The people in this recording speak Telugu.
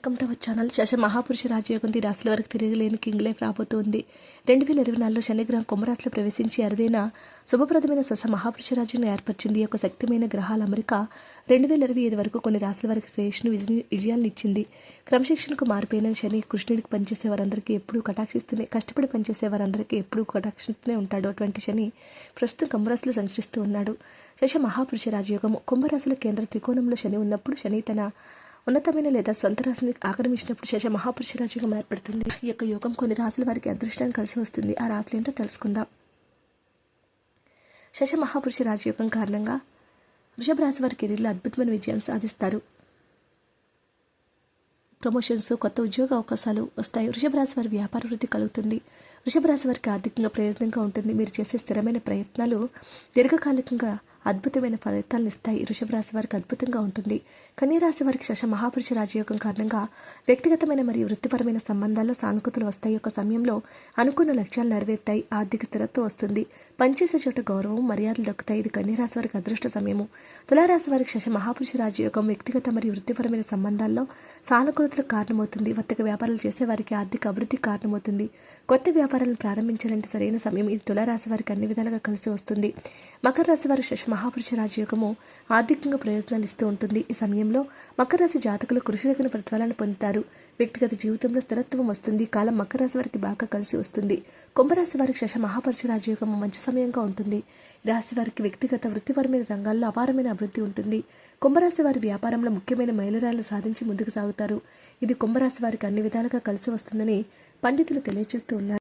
Welcome to our channel. శశ మహాపురుష రాజయోగం ఈ రాశుల వరకు తిరగలేని కింగ్ లైఫ్ రాబోతోంది. రెండు వేల ఇరవై నాలుగులో శనిగ్రహం కుంభరాశిలో ప్రవేశించి అరుదైన శుభప్రదమైన శశ మహాపురుష రాజ్యం ఏర్పరిచింది. ఒక యొక్క శక్తిమైన గ్రహాల అమెరికా రెండు వేల ఇరవై ఐదు వరకు కొన్ని రాశుల వరకు శ్రేష్ను విజయ విజయాలను ఇచ్చింది. క్రమశిక్షణకు మారిపోయిన శని కృష్ణుడికి పనిచేసే వారందరికీ ఎప్పుడూ కటాక్షిస్తూనే కష్టపడి పనిచేసే వారందరికీ ఎప్పుడూ కటాక్షిస్తూనే ఉంటాడు. అటువంటి శని ప్రస్తుతం కుంభరాశిలో సంచరిస్తూ ఉన్నాడు. శశ మహాపురుష రాజయోగం కుంభరాశిలో కేంద్ర త్రికోణంలో శని ఉన్నప్పుడు శని తన ఉన్నతమైన లేదా సొంత రాశిని ఆక్రమించినప్పుడు శశ మహాపురుష రాజ్యంగా ఏర్పడుతుంది. ఈ యొక్క యోగం కొన్ని రాశుల వారికి అదృష్టాన్ని కలిసి వస్తుంది. ఆ రాశులు ఏంటో తెలుసుకుందాం. శశ మహాపురుష రాజయోగం కారణంగా వృషభ రాశి వారి కెరీర్లో అద్భుతమైన విజయం సాధిస్తారు. ప్రమోషన్స్ కొత్త ఉద్యోగ అవకాశాలు వస్తాయి. వృషభ రాశి వారి వ్యాపార వృద్ధి కలుగుతుంది. వృషభ రాశి వారికి ఆర్థికంగా ప్రయోజనంగా ఉంటుంది. మీరు చేసే స్థిరమైన ప్రయత్నాలు దీర్ఘకాలికంగా అద్భుతమైన ఫలితాలను ఇస్తాయి. వృషభ రాశి వారికి అద్భుతంగా ఉంటుంది. కన్యరాశి వారికి శశ మహాపురుష రాజయోగం కారణంగా వ్యక్తిగతమైన మరియు వృత్తిపరమైన సంబంధాల్లో సానుకూతలు వస్తాయి. ఒక సమయంలో అనుకున్న లక్ష్యాలు నెరవేరుతాయి. ఆర్థిక స్థిరత్వం వస్తుంది. పనిచేసే చోట గౌరవం మర్యాదలు దక్కుతాయి. ఇది కన్యరాశి వారికి అదృష్ట సమయము. తులారాశి వారికి శశ మహాపురుష రాజయోగం వ్యక్తిగత మరియు వృత్తిపరమైన సంబంధాల్లో సానుకూలతలకు కారణమవుతుంది. వర్తక వ్యాపారాలు చేసే వారికి ఆర్థిక అభివృద్ధి కారణమవుతుంది. కొత్త వ్యాపారాలను ప్రారంభించాలంటే సరైన సమయం ఇది తులారాశి వారికి అన్ని విధాలుగా కలిసి వస్తుంది. మకర రాశి వారి శశ మహాపురుష రాజయోగము ఆర్థికంగా ప్రయోజనాలు ఇస్తూ ఉంటుంది. ఈ సమయంలో మకర రాశి జాతకులు కృషి తగిన ప్రతిఫలాన్ని పొందుతారు. వ్యక్తిగత జీవితంలో స్థిరత్వం వస్తుంది. కాలం మకర రాశి వారికి బాగా కలిసి వస్తుంది. కుంభరాశి వారికి శశ మహాపురుష రాజయోగము మంచి సమయంగా ఉంటుంది. రాశి వారికి వ్యక్తిగత వృత్తిపరమైన రంగాల్లో అపారమైన అభివృద్ధి ఉంటుంది. కుంభరాశి వారి వ్యాపారంలో ముఖ్యమైన మైలురాళ్ళు సాధించి ముందుకు సాగుతారు. ఇది కుంభరాశి వారికి అన్ని విధాలుగా కలిసి వస్తుందని పండితులు తెలియజేస్తూ ఉన్నారు.